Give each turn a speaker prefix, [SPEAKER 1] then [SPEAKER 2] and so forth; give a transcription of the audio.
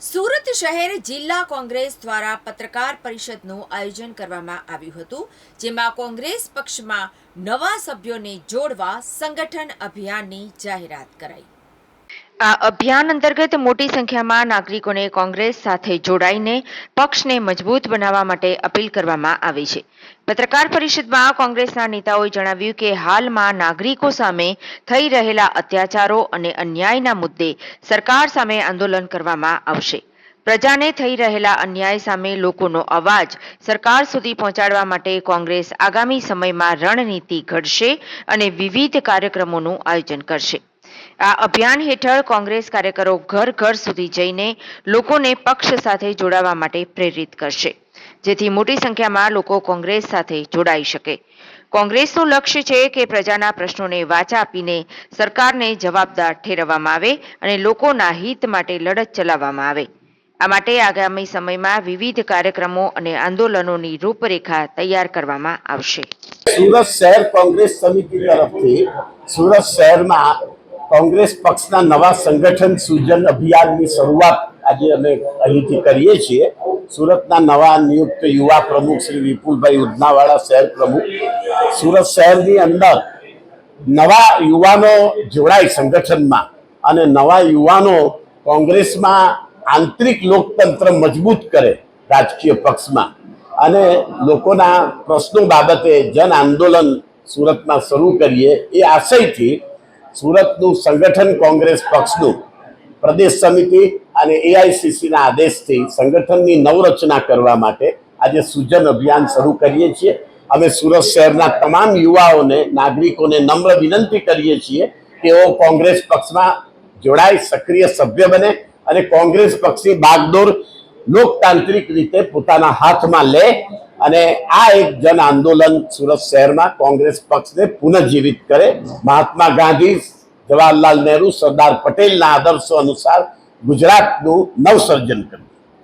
[SPEAKER 1] સુરત શહેર જિલ્લા કોંગ્રેસ દ્વારા પત્રકાર પરિષદનું આયોજન કરવામાં આવ્યું હતું, જેમાં કોંગ્રેસ પક્ષમાં નવા સભ્યોને જોડવા સંગઠન અભિયાનની જાહેરાત કરાઈ.
[SPEAKER 2] આ અભિયાન અંતર્ગત મોટી સંખ્યામાં નાગરિકોને કોંગ્રેસ સાથે જોડાઈને પક્ષને મજબૂત બનાવવા માટે અપીલ કરવામાં આવી છે. પત્રકાર પરિષદમાં કોંગ્રેસના નેતાઓએ જણાવ્યું કે હાલમાં નાગરિકો સામે થઈ રહેલા અત્યાચારો અને અન્યાયના મુદ્દે સરકાર સામે આંદોલન કરવામાં આવશે. પ્રજાને થઈ રહેલા અન્યાય સામે લોકોનો અવાજ સરકાર સુધી પહોંચાડવા માટે કોંગ્રેસ આગામી સમયમાં રણનીતિ ઘડશે અને વિવિધ કાર્યક્રમોનું આયોજન કરશે. આ અભિયાન હેઠળ કોંગ્રેસ કાર્યકરો ઘર ઘર સુધી જઈને લોકોને પક્ષ સાથે જોડાવા માટે પ્રેરિત કરશે, જેથી મોટી સંખ્યામાં લોકો કોંગ્રેસ સાથે જોડાઈ શકે. કોંગ્રેસનું લક્ષ્ય છે કે પ્રજાના પ્રશ્નોને વાચા આપીને સરકારને જવાબદાર ઠેરવવામાં આવે અને લોકોના હિત માટે લડત ચલાવવામાં આવે. આ માટે આગામી સમયમાં વિવિધ કાર્યક્રમો અને આંદોલનોની રૂપરેખા તૈયાર કરવામાં આવશે.
[SPEAKER 3] સુરત શહેર કોંગ્રેસ સમિતિ તરફથી સુરત શહેરમાં કોંગ્રેસ પક્ષના નવા સંગઠન સૂજન અભિયાનની શરૂઆત આજે અમે અહીંથી કરીએ છીએ. સુરતના નવા નિયુક્ત યુવા પ્રમુખ શ્રી વિપુલભાઈ ઉધનાવાળા શહેર પ્રમુખ. સુરત શહેરની અંદર નવા યુવાનો જોડાય સંગઠનમાં અને નવા યુવાનો કોંગ્રેસમાં આંતરિક લોકતંત્ર મજબૂત કરે રાજકીય પક્ષમાં. અને લોકોના પ્રશ્નો બાબતે જન આંદોલન સુરતમાં શરૂ કરીએ એ આશયથી સુરતનું સંગઠન કોંગ્રેસ પક્ષનું પ્રદેશ સમિતિ અને એઆઈસીસીના આદેશથી સંગઠનની નવરચના કરવા માટે આજે સૂજન અભિયાન શરૂ કરીએ છીએ. અમે સુરત શહેરના તમામ યુવાઓને, નાગરિકોને નમ્ર વિનંતી કરીએ છીએ કે તેઓ કોંગ્રેસ પક્ષમાં જોડાય, સક્રિય સભ્ય બને અને કોંગ્રેસ પક્ષની બાગડોર લોકતાંત્રિક રીતે પોતાના હાથમાં લે અને આ એક જન આંદોલન સુરત શહેરમાં કોંગ્રેસ પક્ષને પુનઃજીવિત કરે. મહાત્મા ગાંધી, જવાહરલાલ નહેરુ, સરદાર પટેલના આદર્શો અનુસાર ગુજરાતનું નવસર્જન કરે